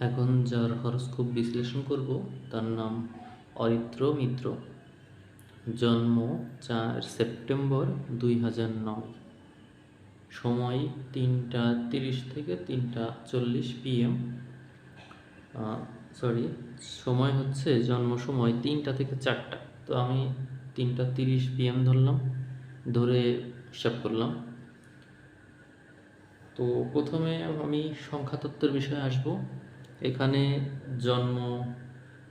এখন যার হরস্কোপ বিশ্লেষণ করব, তার নাম অরিত্র মিত্র। জন্ম চার সেপ্টেম্বর দুই হাজার নয়। সময় তিনটা তিরিশ থেকে তিনটা চল্লিশ পিএম। সরি সময় হচ্ছে জন্ম সময় তিনটা থেকে চারটা। তো আমি তিনটা তিরিশ পিএম ধরলাম, ধরে হিসাব করলাম। তো প্রথমে আমি সংখ্যাতত্ত্বের বিষয়ে আসব। এখানে জন্ম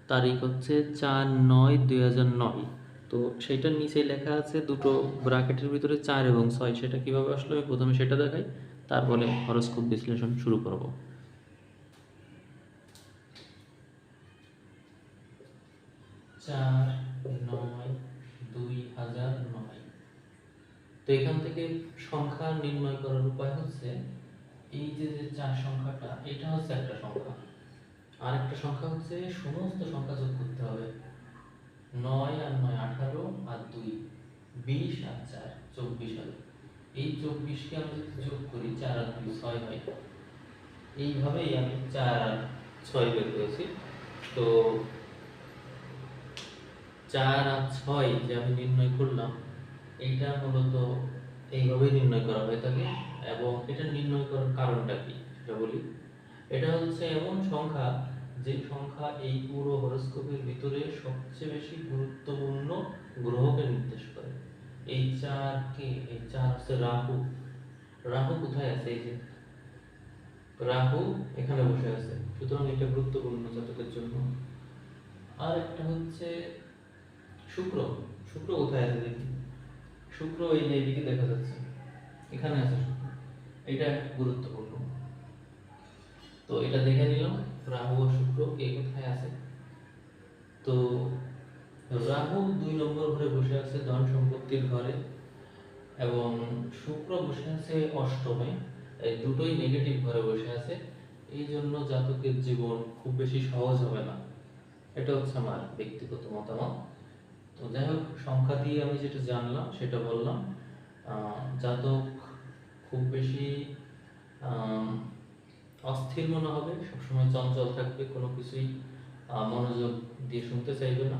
তারিখ হচ্ছে চার নয় দুই হাজার নয়। তো সেইটার নিচে লেখা আছে দুটো ব্র্যাকেটের ভিতরে চার এবং ছয়। সেটা কীভাবে আসলো? আমি প্রথমে সেটা দেখাই, তারপরে হরস্কোপ বিশ্লেষণ শুরু করব। চার নয় দুই তো এখান থেকে সংখ্যা নির্ণয় করার উপায় হচ্ছে, এই যে চার সংখ্যাটা, এটা হচ্ছে একটা সংখ্যা। আর একটা সংখ্যা হচ্ছে সমস্ত সংখ্যা যোগ করতে হবে। নয় আর নয় আঠারো আর দুই, বিশ আর চার, চব্বিশ হবে। এই চব্বিশকে আমি যোগ করি, চার আর দুই ছয় হয়। এইভাবেই আমি চার আর ছয় বের করেছি। তো চার আর ছয় যে আমি নির্ণয় করলাম এইটা মূলত এইভাবেই নির্ণয় করা হয়ে থাকে এবং এটা নির্ণয় করার কারণটা কি সেটা বলি। এটা হচ্ছে এমন সংখ্যা যে সংখ্যা এই পুরো হরস্কোপের ভিতরে সবচেয়ে বেশি গুরুত্বপূর্ণ গ্রহকে নির্দেশ করে। এই চার কে? এই চার হচ্ছে রাহু। রাহু কোথায় আছে? এই যে রাহু এখানে বসে আছে। সুতরাং এটা গুরুত্বপূর্ণ জাতকের জন্য। আর একটা হচ্ছে শুক্র। শুক্র কোথায় আছে দেখি? শুক্র এই যে এদিকে দেখা যাচ্ছে। এখানে আছে শুক্র। এটা গুরুত্বপূর্ণ। তো এটা দেখে নিলাম। রাহু ও শুক্র কে কোথায় আছে তো রাহু দুই নম্বর ঘরে বসে আছে ধন সম্পত্তির ঘরে এবং শুক্র বসে আছে অষ্টমে, এই দুটোই নেগেটিভ ঘরে বসে আছে। এই জন্য জাতকের জীবন খুব বেশি সহজ হবে না। এটা হচ্ছে আমার ব্যক্তিগত মতামত। তো যাই হোক, সংখ্যা দিয়ে আমি যেটা জানলাম, সেটা বললাম। জাতক খুব বেশি অস্থির মনে হবে, সবসময় চঞ্চল থাকবে, কোনো কিছুই মনোযোগ দিয়ে শুনতে চাইবে না।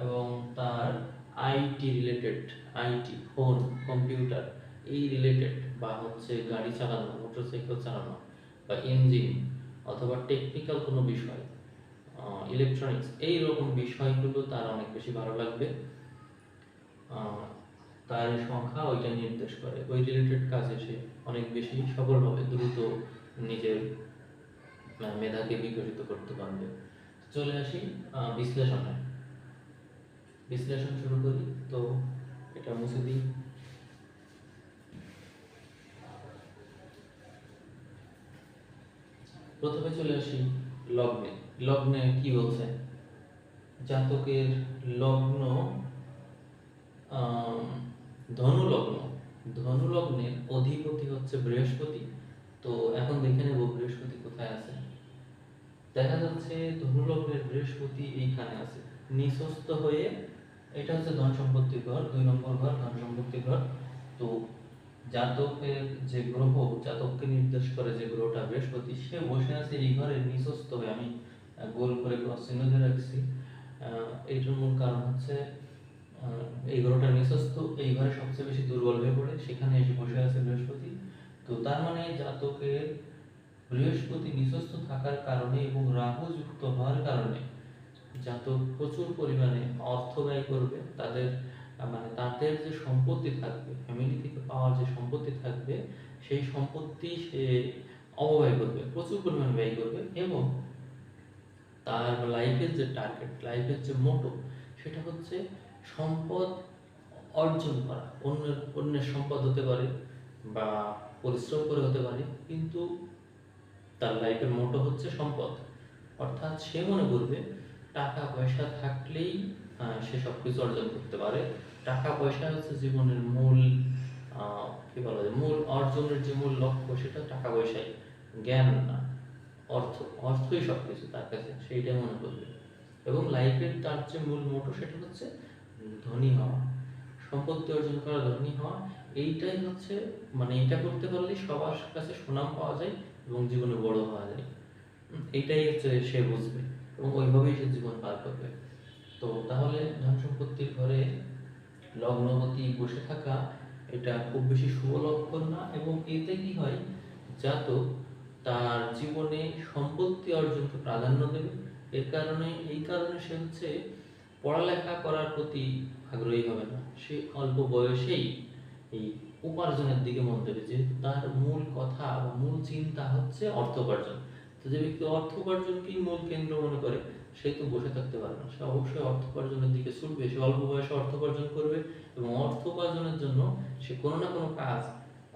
এবং তার IT related IT, phone, computer, এই রিলেটেড বা হচ্ছে গাড়ি চালানো মোটরসাইকেল চালানো বা ইঞ্জিন অথবা টেকনিক্যাল কোনো বিষয় ইলেকট্রনিক্স এই রকম বিষয়গুলো তার অনেক বেশি ভালো লাগবে। তার সংখ্যা ওইটা নির্দেশ করে। ওই রিলেটেড কাজে সে অনেক বেশি সফল হবে দ্রুত নিজের মেধাকে বিকশিত করতে পারবে। চলে আসি বিশ্লেষণে। বিশ্লেষণ শুরু করি, তো এটা মুছে দিই। প্রথমে চলে আসি লগ্নে। লগ্নে কি বলছে? জাতকের লগ্ন ধনু লগ্ন ধনু লগ্নের অধিপতি হচ্ছে বৃহস্পতি। তো এখন দেখে নেব বৃহস্পতি কোথায় আছে। দেখা যাচ্ছে ধনু লগ্নের বৃহস্পতি এইখানে আছে। নিঃস্বস্ত হয়ে এটা হচ্ছে ধন সম্পত্তির ঘর, দুই নম্বর ঘর, ধন সম্পত্তি ঘর। তো জাতকের যে গ্রহ, জাতককে নির্দেশ করে যে গ্রহটা বৃহস্পতি, সে বসে আছে এই ঘরে নিঃস্বস্ত হয়ে। আমি গোল করে ক্রস চিহ্ন দিয়ে রাখছি। এইটার মূল কারণ হচ্ছে এই গ্রহটা নিঃস্বস্ত এই ঘরে সবচেয়ে বেশি দুর্বল হয়ে পড়ে। সেখানে এসে বসে আছে বৃহস্পতি। তো তার মানে জাতকের বৃহস্পতি নিঃস্বস্ত থাকার কারণে এবং রাহু যুক্ত হওয়ার কারণে জাতক প্রচুর পরিমাণে অর্থ ব্যয় করবে, তাদের মানে তাদের যে সম্পত্তি থাকবে ফ্যামিলি থেকে পাওয়ার যে সম্পত্তি থাকবে, সেই সম্পত্তি সে অপব্যয় করবে, প্রচুর পরিমাণে ব্যয় করবে এবং তার লাইফের যে টার্গেট লাইফের যে মোটো সেটা হচ্ছে সম্পদ অর্জন করা। অন্যের অন্যের সম্পদ হতে পারে বা পরিশ্রম করে হতে পারে, কিন্তু তার লাইফের মোটো হচ্ছে সম্পদ। অর্থাৎ সে মনে করবে টাকা পয়সা থাকলেই সে সব কিছু অর্জন করতে পারে। টাকা পয়সা হচ্ছে জীবনের মূল কি বলা যায়, মূল অর্জনের যে মূল লক্ষ্য, সেটা টাকা পয়সাই জ্ঞান না, অর্থ, অর্থই সব কিছু তার কাছে, সেইটাই মনে করবে। এবং লাইফের তার যে মূল মোটো, সেটা হচ্ছে ধনী হওয়া। সম্পত্তি অর্জন করা, ধনী হওয়া, এইটাই হচ্ছে মানে এটা করতে পারলে সবার কাছে সুনাম পাওয়া যায় এবং জীবনে বড় হওয়া যায়। এইটাই হচ্ছে সে বুঝবে এবং ওইভাবেই সে জীবন পার করবে। তো তাহলে ধন সম্পত্তির ঘরে লগ্নবতী বসে থাকা, এটা খুব বেশি শুভ লক্ষণ না এবং এতে কি হয়? জাতক তার জীবনে সম্পত্তি অর্জনকে প্রাধান্য দেবে। এর কারণে, এই কারণে সে হচ্ছে পড়ালেখা করার প্রতি আগ্রহী হবে না। সে অল্প বয়সেই এই উপার্জনের দিকে মন দেবে, যেহেতু তার মূল কথা বা মূল চিন্তা হচ্ছে অর্থ উপার্জন। তো যে ব্যক্তি অর্থ উপার্জনকেই মূল কেন্দ্র মনে করে, সে তো বসে থাকতে পারে না। সে অবশ্যই অর্থ উপার্জনের দিকে ছুটবে, সে অল্প বয়সে অর্থ উপার্জন করবে এবং অর্থ উপার্জনের জন্য সে কোনো না কোনো কাজ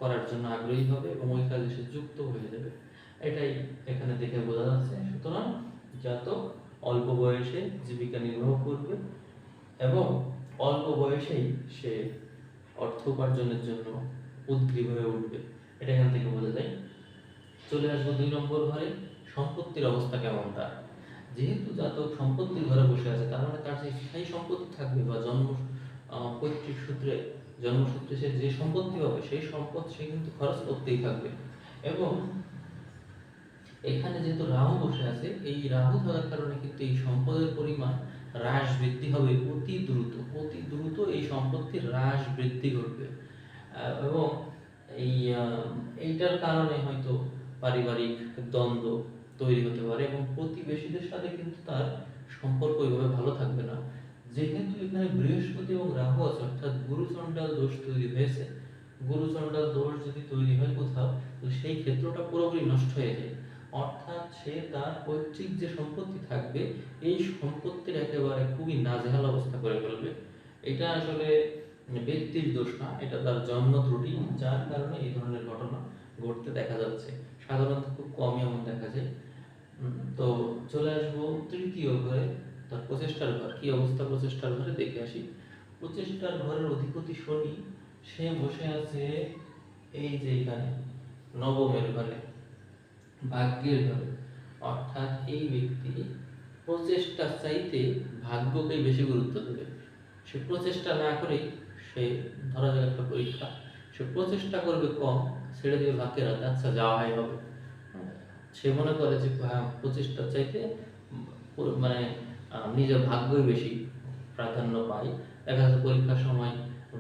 করার জন্য আগ্রহী হবে এবং ওই কাজে সে যুক্ত হয়ে যাবে। এটাই এখানে দেখে বোঝা যাচ্ছে। সুতরাং জাতক অল্প বয়সে জীবিকা নির্বাহ করবে এবং অল্প বয়সেই সে অর্থ উপার্জনের জন্য উদ্গ্রীব হয়ে উঠবে। এটা এখান থেকে বোঝা যায়। চলে আসব দুই নম্বর ঘরে, সম্পত্তির অবস্থা কেমন তার? যেহেতু জাতক সম্পত্তির ঘরে বসে আছে, তার মানে তার যে স্থায়ী সম্পত্তি থাকবে বা জন্ম পৈতৃক সূত্রে, জন্মসূত্রে সে যে সম্পত্তি হবে সেই সম্পদ সে কিন্তু খরচ করতেই থাকবে। এবং এখানে যেহেতু রাহু বসে আছে, এই রাহু থাকার কারণে কিন্তু এই সম্পদের পরিমাণ হ্রাস বৃদ্ধি হবে অতি দ্রুত অতি দ্রুত এই সম্পত্তির হ্রাস বৃদ্ধি ঘটবে এবং এই এইটার কারণে হয়তো পারিবারিক দ্বন্দ্ব তৈরি হতে পারে এবং প্রতিবেশীদের সাথে কিন্তু তার সম্পর্ক ওইভাবে ভালো থাকবে না। যেহেতু এখানে বৃহস্পতি এবং রাহু আছে, অর্থাৎ গুরুচণ্ডাল দোষ তৈরি হয়েছে। গুরুচণ্ডাল দোষ যদি তৈরি হয় কোথাও, তো সেই ক্ষেত্রটা পুরোপুরি নষ্ট হয়ে যায়। অর্থাৎ সে তার পৈতৃক যে সম্পত্তি থাকবে, এই সম্পত্তির একেবারে খুবই নাজেহাল অবস্থা করে ফেলবে। এটা আসলে ব্যক্তির দোষ না, এটা তার জন্ম ত্রুটি, যার কারণে এই ধরনের ঘটনা ঘটতে দেখা যাচ্ছে। সাধারণত খুব কমই এমন দেখা যায়। তো চলে আসব তৃতীয় ঘরে, তার প্রচেষ্টার ঘর। কি অবস্থা প্রচেষ্টার ঘরে? দেখে আসি। প্রচেষ্টার ঘরের অধিপতি শনি, সে বসে আছে এই যে এখানে, নবমের ঘরে, ভাগ্যের ঘরে। অর্থাৎ এই ব্যক্তি প্রচেষ্টার চাইতে ভাগ্যকে বেশি গুরুত্ব দেবে। সে প্রচেষ্টা না করেই সে ধরা যাক একটা পরীক্ষা সে প্রচেষ্টা করবে কম ছেড়ে দেবে ভাগ্যের হাতে আচ্ছা যাওয়া হয় হবে। সে মনে করে যে হ্যাঁ, প্রচেষ্টার চাইতে মানে নিজের ভাগ্যই বেশি প্রাধান্য পাই। দেখা যাচ্ছে পরীক্ষার সময়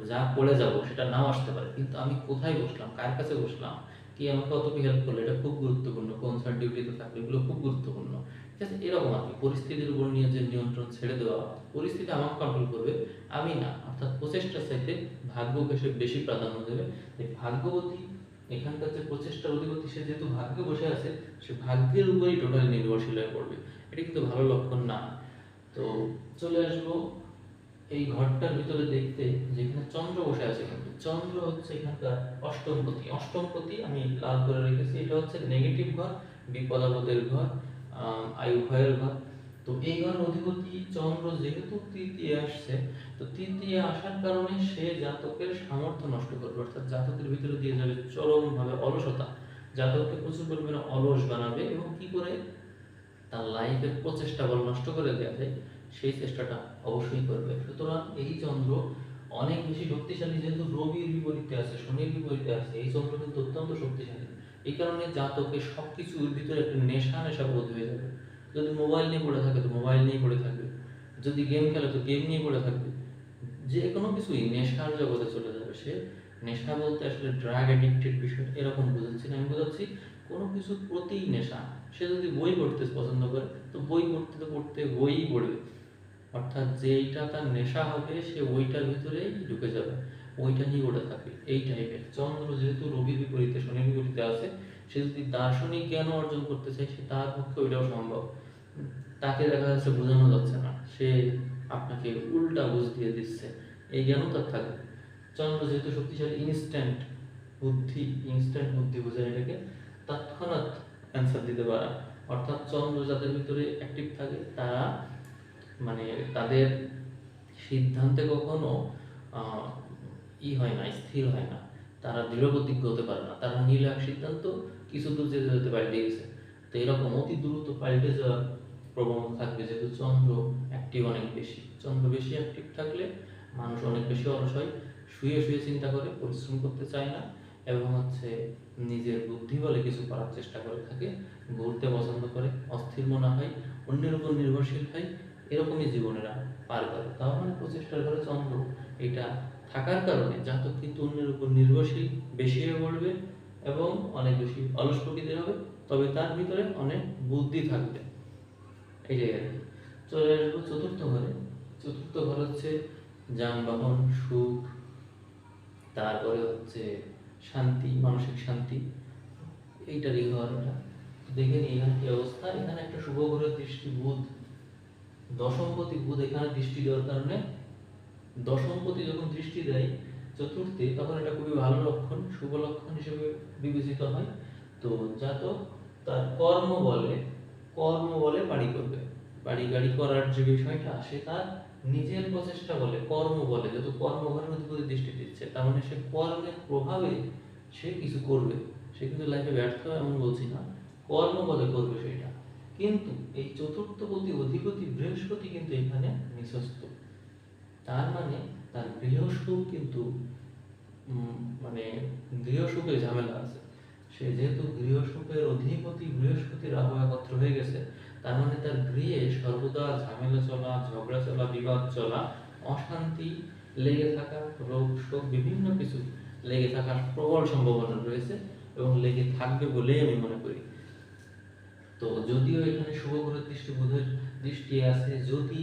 যা পড়ে যাব সেটা নাও আসতে পারে কিন্তু আমি কোথায় বসলাম? কার কাছে বসলাম? কি আমাকে কত কি হেল্প করল? এটা খুব গুরুত্বপূর্ণ, কোন স্যার ডিউটিতে থাকবে এগুলো খুব গুরুত্বপূর্ণ। ঠিক আছে এরকম আর কি, পরিস্থিতির উপর নিয়ে যে নিয়ন্ত্রণ ছেড়ে দেওয়া, পরিস্থিতি আমাকে কন্ট্রোল করবে। আমি না, অর্থাৎ প্রচেষ্টার চাইতে ভাগ্যকে সে বেশি প্রাধান্য দেবে। যে ভাগ্যবতী, এখানকার যে প্রচেষ্টার অধিপতি, সে যেহেতু ভাগ্যে বসে আছে, সে ভাগ্যের উপরেই টোটালি নির্ভরশীল হয়ে পড়বে। এটা কিন্তু ভালো লক্ষণ না। তো চলে আসব এই ঘরটার ভিতরে দেখতে যেখানে চন্দ্র বসে আছে কিন্তু চন্দ্র হচ্ছে এখানকার অষ্টমপতি অষ্টমপতি আমি লাল করে রেখেছি। এটা হচ্ছে নেগেটিভ ঘর, বিপদাপদের ঘর আয়ু ভয়ের ঘর। তো এই ঘর অধিপতি চন্দ্র যেহেতু তৃতীয় আসছে, তো তৃতীয় আসার কারণে সে জাতকের সামর্থ্য নষ্ট করবে। অর্থাৎ জাতকের ভিতরে দিয়ে যাবে চরমভাবে অলসতা। জাতককে প্রচুর পরিমাণে অলস বানাবে এবং কি করে? তার লাইফের প্রচেষ্টা বল নষ্ট করে দেওয়া যায়। সেই চেষ্টাটা অবশ্যই করবে। সুতরাং এই চন্দ্র অনেক বেশি শক্তিশালী যেহেতু রবির বিপরীতে আছে, শনির বিপরীতে আছে, এই চন্দ্র কিন্তু অত্যন্ত শক্তিশালী। এই কারণে জাতকে সব কিছুর ভিতরে একটা নেশা নেশা বোধ হয়ে যাবে। যদি মোবাইল নিয়ে পড়ে থাকে, তো মোবাইল নিয়ে পড়ে থাকবে। যদি গেম খেলে, তো গেম নিয়ে পড়ে থাকবে। যে কোনো কিছুই নেশার জগতে চলে যাবে। সে নেশা বলতে আসলে ড্রাগ অ্যাডিক্টেড বিষয় এরকম বোঝাচ্ছি না। আমি বোঝাচ্ছি কোনো কিছুর প্রতি নেশা। সে যদি বই পড়তে পছন্দ করে, তো বই পড়তে তো পড়তে বইই পড়বে। অর্থাৎ যেইটা তার নেশা হবে, সে ওইটার ভিতরেই ঢুকে যাবে। ওইটা নিয়ে ওটা থাকে, এই টাইপের। চন্দ্র যেহেতু রবির বিপরীতে শনির বিপরীতে আছে, সে যদি দার্শনিক জ্ঞান অর্জন করতে চায়, সে তার পক্ষে ওইটাও সম্ভব। তাকে দেখা যাচ্ছে বোঝানো যাচ্ছে না। সে আপনাকে উল্টা বুঝ দিয়ে দিচ্ছে। এই জ্ঞানও তার থাকবে চন্দ্র যেহেতু শক্তিশালী ইনস্ট্যান্ট বুদ্ধি ইনস্ট্যান্ট বুদ্ধি বোঝায় এটাকে, তৎক্ষণাৎ অ্যান্সার দিতে পারা। অর্থাৎ চন্দ্র যাদের ভিতরে অ্যাক্টিভ থাকে, তারা মানে তাদের সিদ্ধান্তে কখনো ই হয় না, স্থির হয় না। তারা দৃঢ় প্রতিজ্ঞ হতে পারে না। তারা নিলে এক সিদ্ধান্ত কিছু দূর যেতে যেতে পাল্টে গেছে। তো এরকম অতি দ্রুত পাল্টে যাওয়ার প্রবণতা থাকবে যেহেতু চন্দ্র অ্যাক্টিভ অনেক বেশি। চন্দ্র বেশি অ্যাক্টিভ থাকলে মানুষ অনেক বেশি অলস হয়, শুয়ে শুয়ে চিন্তা করে, পরিশ্রম করতে চায় না এবং হচ্ছে নিজের বুদ্ধি বলে কিছু করার চেষ্টা করে থাকে ঘুরতে পছন্দ করে, অস্থির মনে হয়, অন্যের উপর নির্ভরশীল হয় এরকমই জীবনেরা পার করে। তাও মানে প্রচেষ্টার ঘরে চন্দ্র। এটা থাকার কারণে জাতক কিন্তু অন্যের উপর নির্ভরশীল, বেশি হয়ে পড়বে এবং অনেক বেশি অলস প্রকৃতির হবে, তবে তার ভিতরে অনেক বুদ্ধি থাকবে। আর কি। চলে আসব চতুর্থ ঘরে। চতুর্থ ঘর হচ্ছে যানবাহন, সুখ, তারপরে হচ্ছে শান্তি, মানসিক শান্তি। এইটারই ঘর দেখে নিই এখানে কি অবস্থা। এখানে একটা শুভ গ্রহের দৃষ্টি বুধ। দশমপতি বুধ এখানে দৃষ্টি দেওয়ার কারণে দশমপতি যখন দৃষ্টি দেয় চতুর্থে, তখন এটা খুবই ভালো লক্ষণ, শুভ লক্ষণ হিসেবে বিবেচিত হয়। তো জাতক তার কর্ম বলে কর্ম বলে বাড়ি করবে। বাড়ি গাড়ি করার যে বিষয়টা, সে তার নিজের প্রচেষ্টা বলে, কর্ম বলে। যেহেতু কর্মঘরের অধিপতি দৃষ্টি দিচ্ছে, তার মানে সে কর্মের প্রভাবে সে কিছু করবে। সে কিন্তু লাইফে ব্যর্থ এমন বলছি না। কর্ম বলে করবে সেটা। কিন্তু এই চতুর্থপতি অধিপতি বৃহস্পতি কিন্তু এখানে নিঃস্ত তার মানে তার গৃহসুখ কিন্তু মানে গৃহসুখে ঝামেলা আছে। সে যেহেতু গৃহসুখের অধিপতি বৃহস্পতি রাহু একত্র হয়ে গেছে, তার মানে তার গৃহে সর্বদা ঝামেলা চলা, ঝগড়া চলা, বিবাদ চলা, অশান্তি লেগে থাকা, রোগ শোক বিভিন্ন কিছু লেগে থাকার প্রবল সম্ভাবনা রয়েছে এবং লেগে থাকবে বলেই আমি মনে করি। তো যদিও এখানে শুভ গ্রহের দৃষ্টি বুধের দৃষ্টি আছে, যদি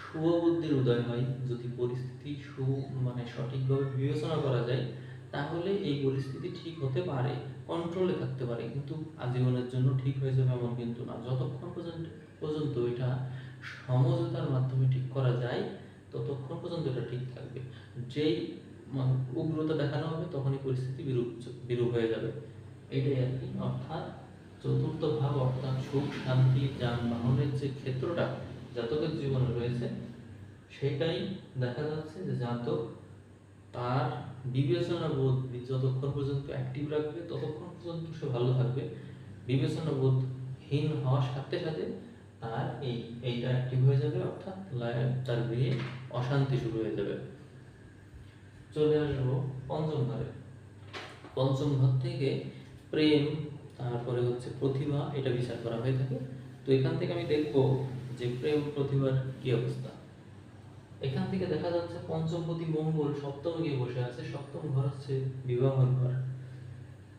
শুভ বুদ্ধির উদয় হয়, যদি পরিস্থিতি সু মানে সঠিকভাবে বিবেচনা করা যায়, তাহলে এই পরিস্থিতি ঠিক হতে পারে কন্ট্রোলে থাকতে পারে, কিন্তু আজীবনের জন্য ঠিক হয়ে যাবে এমন কিন্তু না। যতক্ষণ পর্যন্ত পর্যন্ত এটা সমঝোতার মাধ্যমে ঠিক করা যায়, ততক্ষণ পর্যন্ত এটা ঠিক থাকবে। যেই মানে উগ্রতা দেখানো হবে, তখনই পরিস্থিতি বিরূপ বিরূপ হয়ে যাবে। এটাই আর কি, অর্থাৎ চতুর্থ ভাব অর্থাৎ সুখ, শান্তি, যানবাহনের যে ক্ষেত্রটা জাতকের জীবনে রয়েছে, সেটাই দেখা যাচ্ছে যে জাতক তার বিবেচনা বোধ যতক্ষণ পর্যন্ত অ্যাক্টিভ রাখবে, ততক্ষণ পর্যন্ত সে ভালো থাকবে। বিবেচনা বোধহীন হওয়ার সাথে সাথে তার এই, এইটা অ্যাক্টিভ হয়ে যাবে, অর্থাৎ তার গৃহে অশান্তি শুরু হয়ে যাবে। চলে আসব পঞ্চম ঘরে পঞ্চম ঘর থেকে প্রেম তারপরে হচ্ছে প্রতিভা এটা বিচার করা হয়ে থাকে। তো এখান থেকে আমি দেখব যে প্রেম প্রতিভার কি অবস্থা। এখান থেকে দেখা যাচ্ছে পঞ্চমপতি মঙ্গল সপ্তমে গিয়ে বসে আছে, সপ্তম ঘর হচ্ছে বিবাহের ঘর।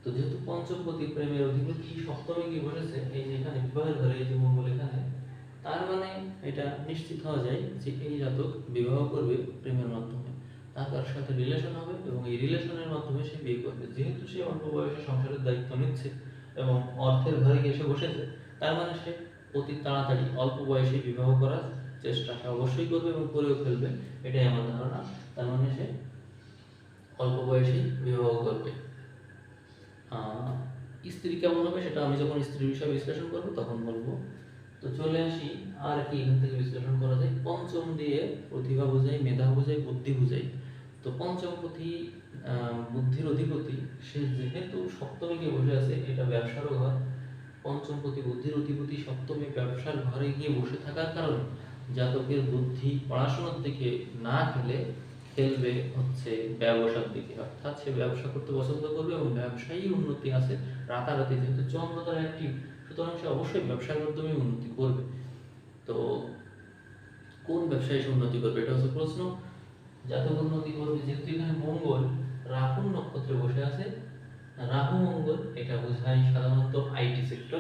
তো যেহেতু পঞ্চমপতি প্রেমের অধিপতি সপ্তমে গিয়ে বসেছে? এই যে এখানে বিবাহের ঘরে, এই যে মঙ্গল এখানে, তার মানে এটা নিশ্চিত হওয়া যায় যে এই জাতক বিবাহ করবে প্রেমের মাধ্যমে। তার কারোর সাথে রিলেশন হবে এবং এই রিলেশনের মাধ্যমে সে বিয়ে করবে। যেহেতু সে অল্প বয়সে সংসারের দায়িত্ব নিচ্ছে এবং অর্থের ঘরে এসে বসেছে তার মানে সে অতি তাড়াতাড়ি অল্প বয়সে বিবাহ করার চেষ্টা সে অবশ্যই করবে এবং করেও ফেলবে এটাই আমার ধারণা। তার মানে সে অল্প বয়সেই বিবাহ করবে। স্ত্রী কেমন হবে সেটা আমি যখন স্ত্রীর বিষয়ে বিশ্লেষণ করব তখন বলব। তো চলে আসি আর কি এখান থেকে বিশ্লেষণ করা যায়। পঞ্চম দিয়ে প্রতিভা বোঝাই মেধা বোঝাই বুদ্ধি বোঝাই। তো পঞ্চম আহ, বুদ্ধির অধিপতি, সে যেহেতু সপ্তমে গিয়ে বসে আছে, এটা ব্যবসারও ঘর। পঞ্চমপতি বুদ্ধির অধিপতি, সপ্তমী ব্যবসার ঘরে গিয়ে বসে থাকার কারণে জাতকের বুদ্ধি পড়াশোনার দিকে না খেলে খেলবে হচ্ছে ব্যবসার দিকে। অর্থাৎ সে ব্যবসা করতে পছন্দ করবে এবং ব্যবসায়ী উন্নতি আছে, রাতারাতি। যেহেতু চন্দ্র তার সুতরাং সে অবশ্যই ব্যবসার মাধ্যমে উন্নতি করবে। তো কোন ব্যবসায়ী সে উন্নতি করবে? এটা হচ্ছে প্রশ্ন। জাতক উন্নতি করবে যেহেতু এখানে মঙ্গল রাহু নক্ষত্রে বসে আছে। রাহু মঙ্গল, এটা বোঝায় সাধারণত IT sector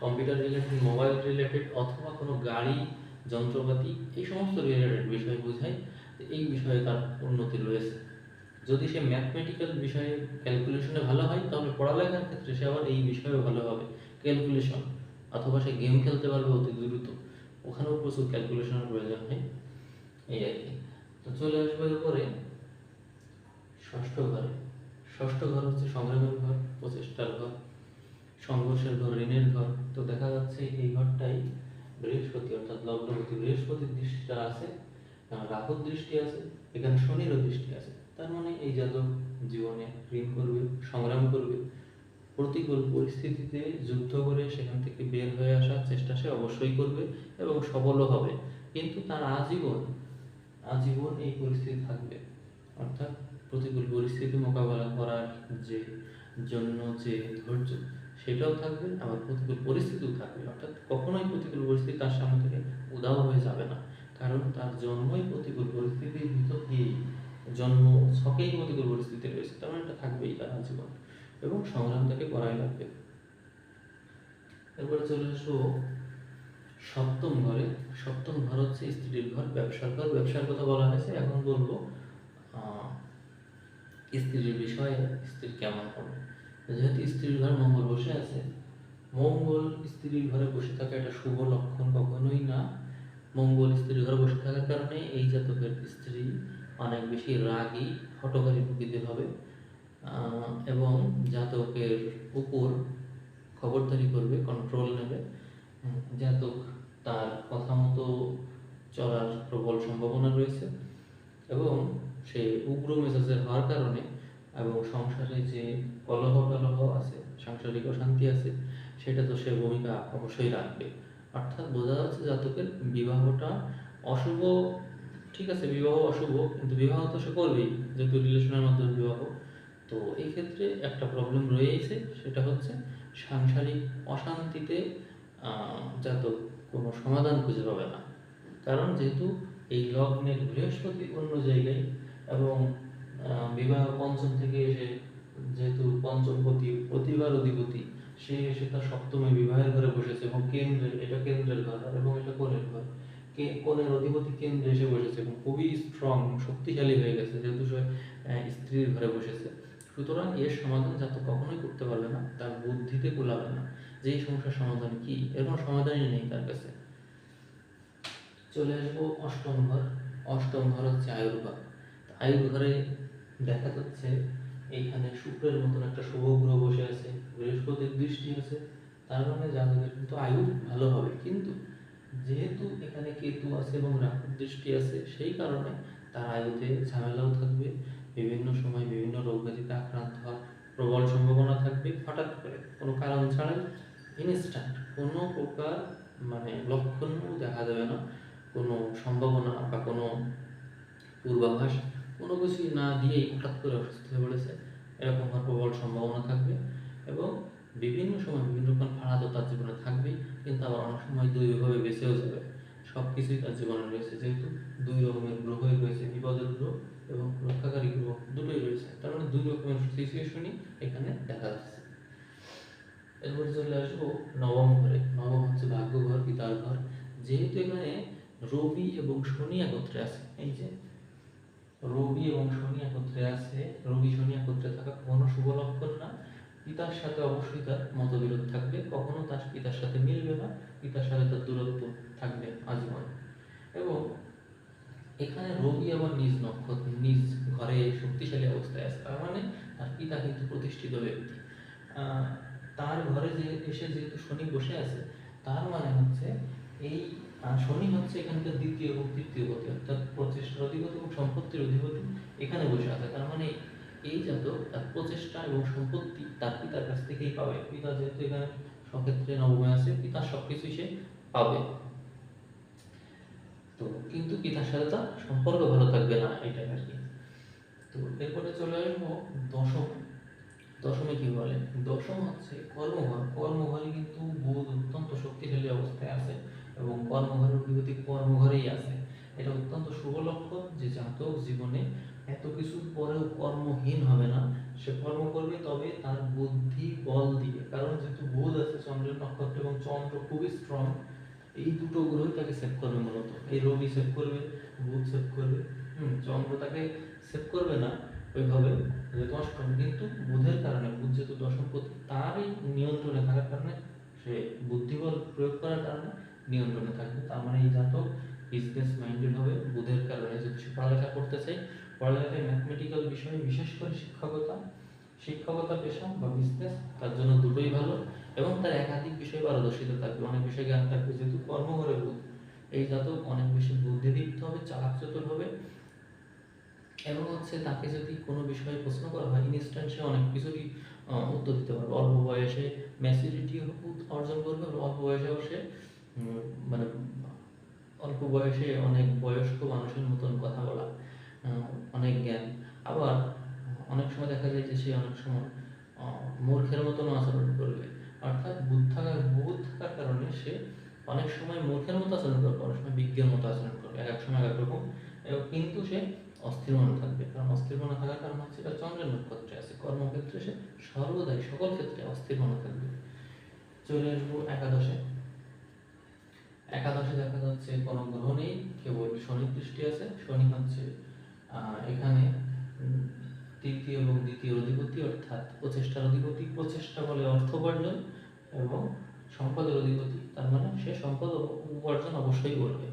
computer related mobile related অথবা কোনো গাড়ি, যন্ত্রপাতি, এই সমস্ত রিলেটেড বিষয় বোঝায়। এই বিষয়ে তার উন্নতি রয়েছে। যদি সে ম্যাথমেটিক্যাল বিষয়ে ক্যালকুলেশনে ভালো হয়, তাহলে পড়ালেখার ক্ষেত্রে সে আবার এই বিষয়েও ভালো হবে। ক্যালকুলেশন অথবা সে গেম খেলতে পারবে অতি দ্রুত। ওখানেও প্রচুর ক্যালকুলেশনের প্রয়োজন হয়। এই আর কি। তো চলে আসব এরপরে। ষষ্ঠ ঘরে। ষষ্ঠ ঘর হচ্ছে সংগ্রামের ঘর, প্রচেষ্টার ঘর, সংঘর্ষের ঘর, ঋণের ঘর। তো দেখা যাচ্ছে এই ঘরটাই বৃহস্পতি, অর্থাৎ লগ্নপতি। বৃহস্পতির দৃষ্টিটা আছে রাহুর দৃষ্টি আছে, এখানে শনিরও দৃষ্টি আছে। তার মানে এই জাতক জীবনে ঋণ করবে, সংগ্রাম করবে। প্রতিকূল পরিস্থিতিতে যুদ্ধ করে সেখান থেকে বের হয়ে আসার চেষ্টা সে অবশ্যই করবে এবং সফলও হবে। কিন্তু তার আজীবন আজীবন এই পরিস্থিতি থাকবে। অর্থাৎ প্রতিকূল পরিস্থিতি মোকাবেলা করার যে জন্য যে ধৈর্য, সেটাও থাকবে, আবার প্রতিকূল পরিস্থিতিও থাকবে। অর্থাৎ কখনোই প্রতিকূল পরিস্থিতি তার সামনে থেকে উদাও হয়ে যাবে না। কারণ তার জন্মই প্রতিকূল পরিস্থিতির ভিতর দিয়েই জন্ম ছকেই প্রতিকূল পরিস্থিতি রয়েছে। তেমন এটা থাকবেই তার জীবন এবং সংগ্রাম তাকে করাই লাগবে। এরপরে চলে আসব সপ্তম ঘরে। সপ্তম ঘর হচ্ছে স্ত্রীর ঘর, ব্যবসার ঘর। ব্যবসার কথা বলা হয়েছে। এখন বলব স্ত্রীর বিষয়ে স্ত্রী কেমন হবে যেহেতু স্ত্রীর ঘরে মঙ্গল বসে আছে, মঙ্গল স্ত্রীর ঘরে বসে থাকা এটা শুভ লক্ষণ কখনোই না। মঙ্গল স্ত্রীর ঘরে বসে থাকার কারণে এই জাতকের স্ত্রী অনেক বেশি রাগী হটকারী প্রকৃতির হবে এবং জাতকের উপর খবরদারি করবে কন্ট্রোল নেবে। জাতক তার কথা মতো চলার প্রবল সম্ভাবনা রয়েছে, এবং সে উগ্র মেজাজের হওয়ার কারণে এবং সংসারে যে কলহ টলহ আছে, সাংসারিক অশান্তি আছে, সেটা তো সে ভূমিকা অবশ্যই রাখবে। অর্থাৎ বোঝা যাচ্ছে জাতকের বিবাহটা অশুভ, ঠিক আছে, বিবাহ অশুভ, কিন্তু বিবাহ তো সে করবেই, যেহেতু রিলেশনের মাধ্যমে বিবাহ। তো এই ক্ষেত্রে একটা প্রবলেম রয়েছে, সেটা হচ্ছে সাংসারিক অশান্তিতে জাতক কোনো সমাধান খুঁজে পাবে না। কারণ যেহেতু এই লগ্নের বৃহস্পতি অন্য জায়গায় এবং বিবাহ পঞ্চম থেকে এসে যেহেতু পঞ্চম পতি, প্রতিবার অধিপতি, সে এসে তার সপ্তমে বিবাহের ঘরে বসেছে এবং কেন্দ্রে, এটা কেন্দ্রের ঘর এবং এটা কোণের ঘর। কোণের অধিপতি কেন্দ্রে এসে বসেছে এবং খুবই স্ট্রং শক্তিশালী হয়ে গেছে যেহেতু সে স্ত্রীর ঘরে বসেছে। সুতরাং এর সমাধান যাতে কখনোই করতে পারবে না, তার বুদ্ধিতে কুলাবে না। যে এই সমস্যার সমাধান কি এর কোনো সমাধানই নেই তার কাছে। চলে আসব অষ্টম ঘর। অষ্টম ঘর হচ্ছে আয়ুর আয়ুর ঘরে দেখা যাচ্ছে এইখানে শুক্রের মতন একটা শুভ গ্রহ বসে আছে, বৃহস্পতির দৃষ্টি আছে, তার মানে জাতকের কিন্তু আয়ু ভালো হবে। কিন্তু যেহেতু এখানে কেতু আছে এবং রাহুর দৃষ্টি আছে, সেই কারণে তার আয়ুতে ঝামেলাও থাকবে, বিভিন্ন সময় বিভিন্ন রোগ ব্যাধিতে আক্রান্ত হওয়ার প্রবল সম্ভাবনা থাকবে, হঠাৎ করে কোনো কারণ ছাড়াই ইনস্ট্যান্ট কোনো প্রকার মানে লক্ষণও দেখা যাবে না, কোনো সম্ভাবনা বা কোনো পূর্বাভাস কোনো কিছুই না দিয়েই হঠাৎ করে অসুস্থ হয়ে পড়েছে, এরকম হওয়ার প্রবল সম্ভাবনা থাকবে এবং বিভিন্ন সময় বিভিন্ন রকম ফাড়া তো তার জীবনে থাকবেই কিন্তু আবার অনেক সময় দুইভাবে বেঁচেও যাবে। সব কিছুই তার জীবনে রয়েছে, যেহেতু দুই রকমের গ্রহই রয়েছে, বিপদের গ্রহ এবং রক্ষাকারী গ্রহ দুটোই রয়েছে। তার মানে দুই রকমের সিচুয়েশনই এখানে দেখা যাচ্ছে। এরপরে চলে আসব নবম ঘরে। নবম হচ্ছে ভাগ্য ঘর পিতার ঘর। যেহেতু এখানে রবি এবং শনি একত্রে আছে, এই যে রবি এবং শনি একত্রে আছে রবি শনি একত্রে থাকা কখনো শুভ লক্ষণ না। পিতার সাথে অবশ্যই তার মতবিরোধ থাকবে, কখনো তার পিতার সাথে মিলবে না, পিতার সাথে তার দূরত্ব থাকবে আজীবন। এবং এখানে রবি আবার নিজ নক্ষত্র নিজ ঘরে শক্তিশালী অবস্থায় আছে, তার মানে তার পিতা কিন্তু প্রতিষ্ঠিত ব্যক্তি। তার ঘরে যে, এসে যেহেতু শনি বসে আছে, তার মানে হচ্ছে এই শনি হচ্ছে এখানকার দ্বিতীয় এবং তৃতীয় গতি অর্থাৎ প্রচেষ্টার অধিপতি এবং সম্পত্তির অধিপতি এখানে বসে আছে। তার মানে এই জাতক তার প্রচেষ্টা এবং সম্পত্তি তার পিতার কাছ থেকেই পাবে। পিতা যেহেতু এখানে সক্ষেত্রে নবমে আছে পিতার সবকিছু সে পাবে। তো কিন্তু পিতার সাথে তার সম্পর্ক ভালো থাকবে না, এটাই আর কি। তো এরপরে চলে আসব দশম। দশমে কি বলে? দশম হচ্ছে কর্মঘর কর্মঘরে কিন্তু বুধ অত্যন্ত শক্তিশালী অবস্থায় আছে। এবং কর্মঘরের অধিপতি কর্মঘরেই আছে। এটা অত্যন্ত শুভ লক্ষণ যে জাতক জীবনে এত কিছুর পরেও কর্মহীন হবে না। সে কর্ম করবে তবে তার বুদ্ধি বল দিয়ে কারণ যেহেতু বুধ আছে, চন্দ্রের নক্ষত্র এবং চন্দ্র খুবই স্ট্রং এই দুটো গ্রহই তাকে সেভ করবে মূলত। এই রবি সেভ করবে, বুধ সেভ করবে। হুম, চন্দ্র তাকে সেভ করবে না ওইভাবে যেহেতু অষ্টম কিন্তু বুধের কারণে, বুধ যেহেতু দশমপতি তারই নিয়ন্ত্রণে থাকার কারণে সে বুদ্ধিবল প্রয়োগ করার কারণে নিয়ন্ত্রণে থাকবে। তার মানে এই জাতক বিজনেস মাইন্ডেড হবে, বুধের কারণে যদি সে পড়ালেখা করতে চাই, পড়ালেখায় ম্যাথমেটিক্যাল বিষয়ে, বিশেষ করে শিক্ষকতা শিক্ষকতা পেশা বা বিজনেস তার জন্য দুটোই ভালো এবং তার একাধিক বিষয়ে পারদর্শিতা থাকবে। অনেক বিষয়ে জ্ঞান থাকবে, যেহেতু কর্মঘরে বুধ। এই জাতক অনেক বেশি বুদ্ধিদীপ্ত হবে চালাক চতুর হবে এবং হচ্ছে তাকে যদি কোনো বিষয়ে প্রশ্ন করা হয় ইনস্ট্যান্ট সে অনেক কিছুরই উত্তর দিতে পারবে। অল্প বয়সে ম্যাচুরিটি অর্জন করবে, অল্প বয়সেও সে মানে অল্প বয়সে অনেক বয়স্ক মানুষের মতন কথা বলা অনেক জ্ঞান। আবার অনেক সময় দেখা যায় যে সে অনেক সময় মূর্খের মতন আচরণ করবে। অর্থাৎ বুধ থাকার বুধ থাকার কারণে সে অনেক সময় মূর্খের মতো আচরণ করবে, অনেক সময় বিজ্ঞের মতো আচরণ করবে, এক এক সময় এক রকম। এবং কিন্তু সে অস্থির মনে থাকবে। কারণ অস্থির মনে থাকার কারণ হচ্ছে এটা চন্দ্রের নক্ষত্রে আছে। কর্মক্ষেত্রে সে সর্বদাই, সকল ক্ষেত্রে অস্থির মনে থাকবে। চলে আসব একাদশে। একাদশে দেখা যাচ্ছে কোনো গ্রহ নেই কেবল শনি দৃষ্টি আছে। শনি হচ্ছে এখানে তৃতীয় এবং দ্বিতীয় অধিপতি অর্থাৎ প্রচেষ্টার অধিপতি। প্রচেষ্টা বলে অর্থ উপার্জন এবং সম্পদের অধিপতি। তার মানে সে সম্পদ উপার্জন অবশ্যই করবে।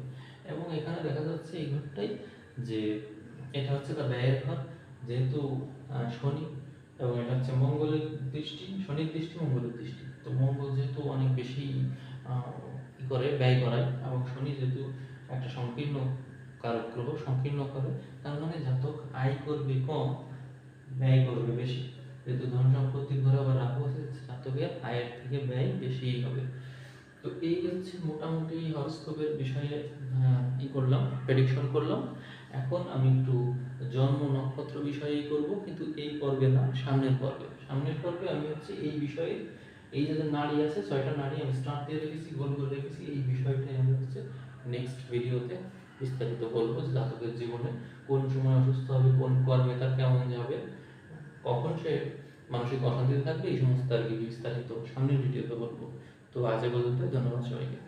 এবং এখানে দেখা যাচ্ছে এই ঘরটাই যে এটা হচ্ছে তার ব্যয়ের ঘর। যেহেতু শনি এবং এটা হচ্ছে মঙ্গলের দৃষ্টি, শনির দৃষ্টি মঙ্গলের দৃষ্টি। তো মঙ্গল যেহেতু অনেক বেশি করে ব্যয় করায় এবং শনি যেহেতু একটা সংকীর্ণ কারক গ্রহ, সংকীর্ণ করে, তার মানে জাতক আয় করবে কম, ব্যয় করবে বেশি। যেহেতু ধন সম্পত্তি ঘরে আবার রাহু আছে, জাতকের আয়ের থেকে ব্যয় বেশি হবে। তো এই হচ্ছে মোটামুটি হরস্কোপের বিষয়ে ই করলাম প্রেডিকশন করলাম। এখন আমি একটু জন্ম নক্ষত্র বিষয়ে করব, কিন্তু এই পর্বে না, সামনের পর্বে। সামনের পর্বে আমি হচ্ছে এই বিষয়ে এই যাদের নারী আছে, ছয়টা নারী আমি স্টার্ট দিয়ে রেখেছি, গোল করে রেখেছি, এই বিষয়টাই আমি হচ্ছে নেক্সট ভিডিওতে বিস্তারিত বলব যে জাতকের জীবনে কোন সময় অসুস্থ হবে, কোন কর্মে তার কেমন যাবে, কখন সে মানসিক অশান্তিতে থাকবে, এই সমস্ত আর কি বিস্তারিত সামনের ভিডিওতে বলব। তো আজ পর্যন্ত ধন্যবাদ সবাইকে।